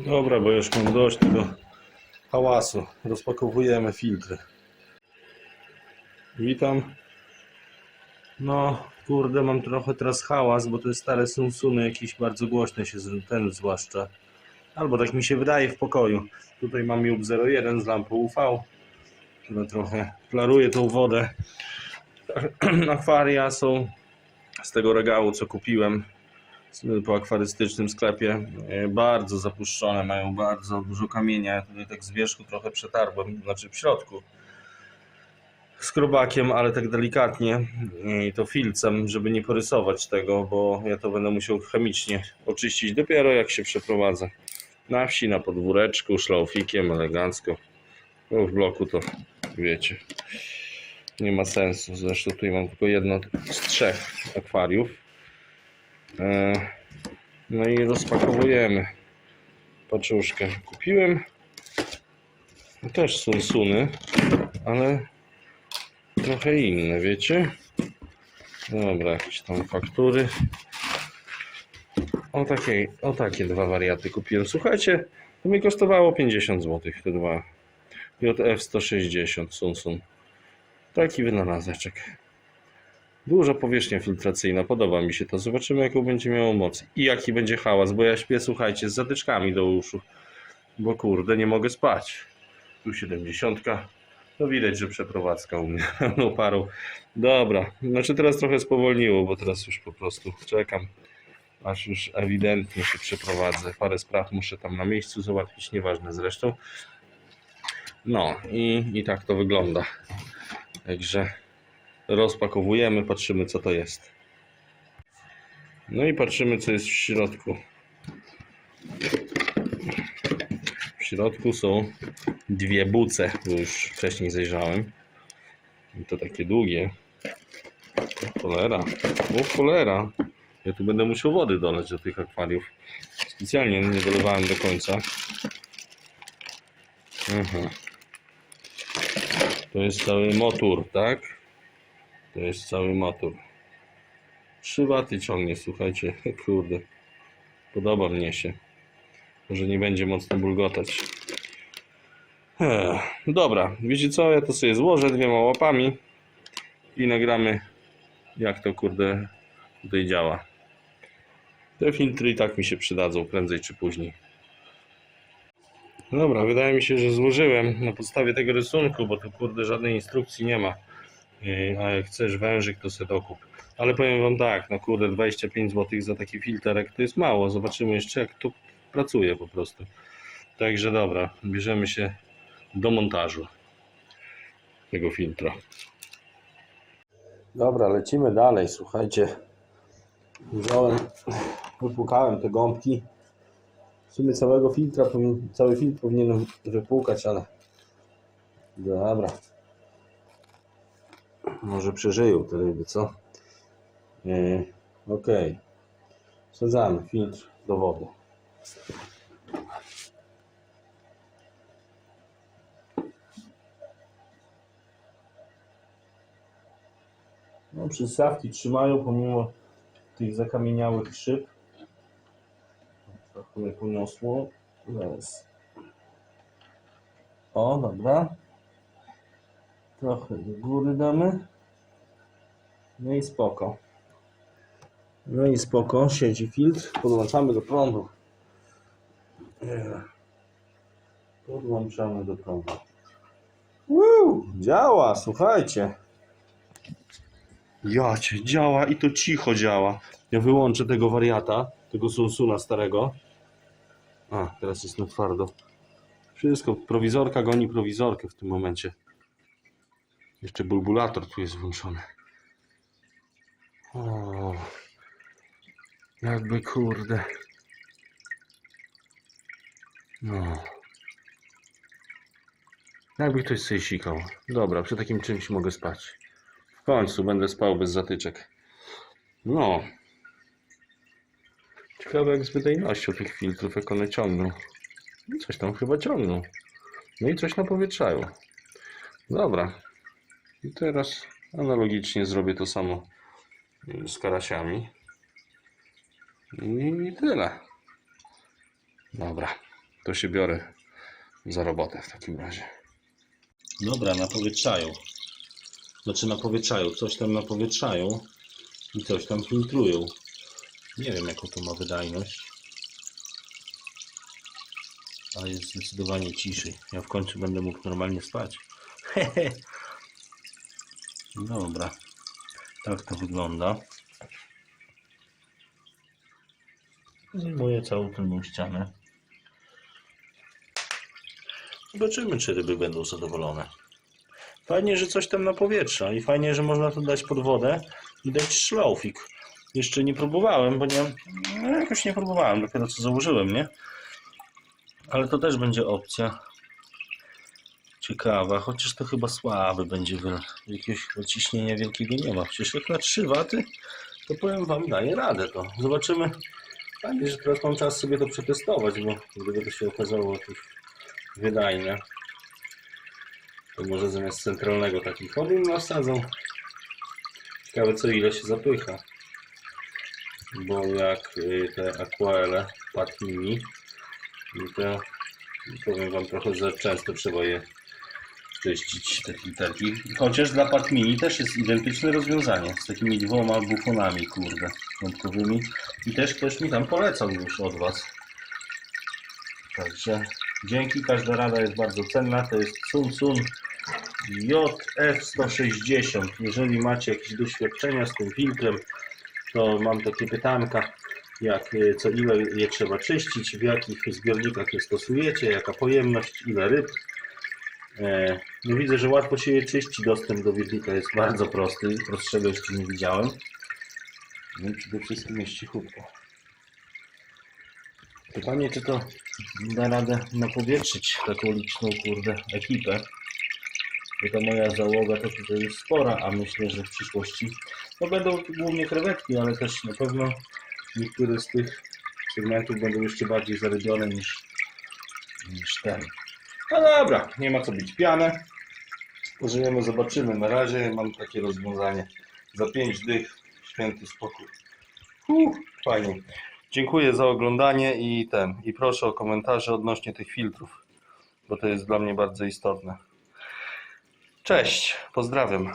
Dobra, bo już mam dość tego hałasu. Rozpakowujemy filtry. Witam. No, kurde, mam trochę teraz hałas, bo te stare Sunsuny jakieś bardzo głośne się, ten zwłaszcza. Albo tak mi się wydaje w pokoju. Tutaj mam JUB 01 z lampą UV, która trochę klaruje tą wodę. Akwaria są z tego regału, co kupiłem po akwarystycznym sklepie. E, Bardzo zapuszczone, mają bardzo dużo kamienia. Tutaj tak z wierzchu trochę przetarłem, znaczy w środku. Skrobakiem, ale tak delikatnie i to filcem, żeby nie porysować tego, bo ja to będę musiał chemicznie oczyścić dopiero jak się przeprowadzę. Na wsi, na podwóreczku, szlaufikiem, elegancko. No w bloku to wiecie, nie ma sensu. Zresztą tutaj mam tylko jedno z trzech akwariów. E, No i rozpakowujemy paczuszkę. Kupiłem też Sunsuny, ale trochę inne, wiecie? Dobra, jakieś tam faktury. O, takie, o takie dwa wariaty kupiłem. Słuchajcie, to mi kosztowało 50 zł te dwa. JF 160 Sunsun. Taki wynalazeczek. Duża powierzchnia filtracyjna, podoba mi się to. Zobaczymy, jaką będzie miało moc i jaki będzie hałas, bo ja śpię, słuchajcie, z zatyczkami do uszu, bo kurde, nie mogę spać. Tu 70. No widać, że przeprowadzka u mnie pełną parą. Dobra, znaczy teraz trochę spowolniło, bo teraz już po prostu czekam, aż już ewidentnie się przeprowadzę. Parę spraw muszę tam na miejscu załatwić, nieważne zresztą. No i, i tak to wygląda. Także rozpakowujemy, patrzymy co to jest. No i patrzymy co jest w środku. W środku są dwie buce, bo już wcześniej zajrzałem. I to takie długie. O cholera, o cholera. Ja tu będę musiał wody dolać do tych akwariów. Specjalnie nie dolewałem do końca. Aha. To jest cały motor, tak? To jest cały motor. 3 waty ciągnie, słuchajcie. Kurde. Podoba mnie się. Może nie będzie mocno bulgotać. Dobra, wiecie co? Ja to sobie złożę dwiema łapami i nagramy jak to kurde tutaj działa. Te filtry i tak mi się przydadzą prędzej czy później. Dobra, wydaje mi się, że złożyłem na podstawie tego rysunku, bo tu kurde żadnej instrukcji nie ma. Yy, A jak chcesz wężyk, to sobie dokup. Ale powiem wam tak, no kurde, 25 zł za taki filterek to jest mało. Zobaczymy jeszcze jak to pracuje po prostu. Także dobra, bierzemy się do montażu tego filtra. Dobra, lecimy dalej, słuchajcie. Wziąłem, wypłukałem te gąbki. W sumie całego filtra, cały filtr powinienem wypłukać, ale dobra. Może przeżyją te ryby, co? Yy, ok. Wsadzamy filtr do wody. No, przystawki trzymają pomimo tych zakamieniałych szyb. Trochę mnie poniosło. Zaraz. O, dobra. Trochę do góry damy. No i spoko. No i spoko, siedzi filtr. Podłączamy do prądu. Nie. Podłączamy do prądu. Woo, działa, słuchajcie. Jacie, działa i to cicho działa. Ja wyłączę tego wariata, tego Sunsuna starego. A, teraz jest na twardo. Wszystko, prowizorka goni prowizorkę w tym momencie. Jeszcze bulbulator tu jest włączony. O, jakby kurde. No. Jakby ktoś sobie sikał. Dobra, przy takim czymś mogę spać. W końcu będę spał bez zatyczek. No. Ciekawe jak z wydajnością tych filtrów, jak one ciągną. Coś tam chyba ciągną. No i coś napowietrzają. Dobra. I teraz analogicznie zrobię to samo y, z karasiami. I tyle. Dobra. to się biorę za robotę w takim razie. Dobra, napowietrzają. Znaczy napowietrzają, coś tam napowietrzają i coś tam filtrują. Nie wiem jaką to ma wydajność. Ale jest zdecydowanie ciszej. Ja w końcu będę mógł normalnie spać. Dobra. Tak to wygląda. Zajmuję całą tylną ścianę. Zobaczymy, czy ryby będą zadowolone. Fajnie, że coś tam na powietrza i fajnie, że można to dać pod wodę i dać szlaufik. Jeszcze nie próbowałem, bo nie, no jakoś nie próbowałem, dopiero co założyłem, nie? Ale to też będzie opcja ciekawa, chociaż to chyba słaby będzie wyl. Jakiegoś ciśnienia wielkiego nie ma. Przecież jak na 3 waty, to powiem Wam, daje radę to. Zobaczymy. Fajnie, że teraz mam czas sobie to przetestować, bo gdyby to się okazało jakieś wydajne, to może zamiast centralnego taki chodym nasadzą. Ciekawe co ile się zapycha. Bo jak y, te aquarele Pat Mini, no to powiem Wam trochę za często trzeba je czyścić te filterki. Chociaż dla Pat Mini też jest identyczne rozwiązanie z takimi dwoma bufonami, kurde, kątkowymi. I też ktoś mi tam polecał już od Was. Także dzięki, każda rada jest bardzo cenna. To jest Sun Sun JF160. Jeżeli macie jakieś doświadczenia z tym filtrem, to mam takie pytanka, jak, y, co ile je trzeba czyścić, w jakich zbiornikach je stosujecie, jaka pojemność, ile ryb. E, No widzę, że łatwo się je czyści. Dostęp do wirnika jest bardzo prosty. Prostszego jeszcze nie widziałem. No i przede wszystkim jest cichutko. Pytanie, czy to da radę napowietrzyć taką liczną, kurde, ekipę. Bo ta moja załoga to tutaj jest spora, a myślę, że w przyszłości no będą głównie krewetki, ale też na pewno niektóre z tych segmentów będą jeszcze bardziej zarybione niż, niż ten. No dobra, nie ma co bić pianę. Pożyjemy, zobaczymy. Na razie mam takie rozwiązanie. Za 5 dych, święty spokój. Huh, fajnie. Dziękuję za oglądanie i ten. I proszę o komentarze odnośnie tych filtrów, bo to jest dla mnie bardzo istotne. Cześć, pozdrawiam.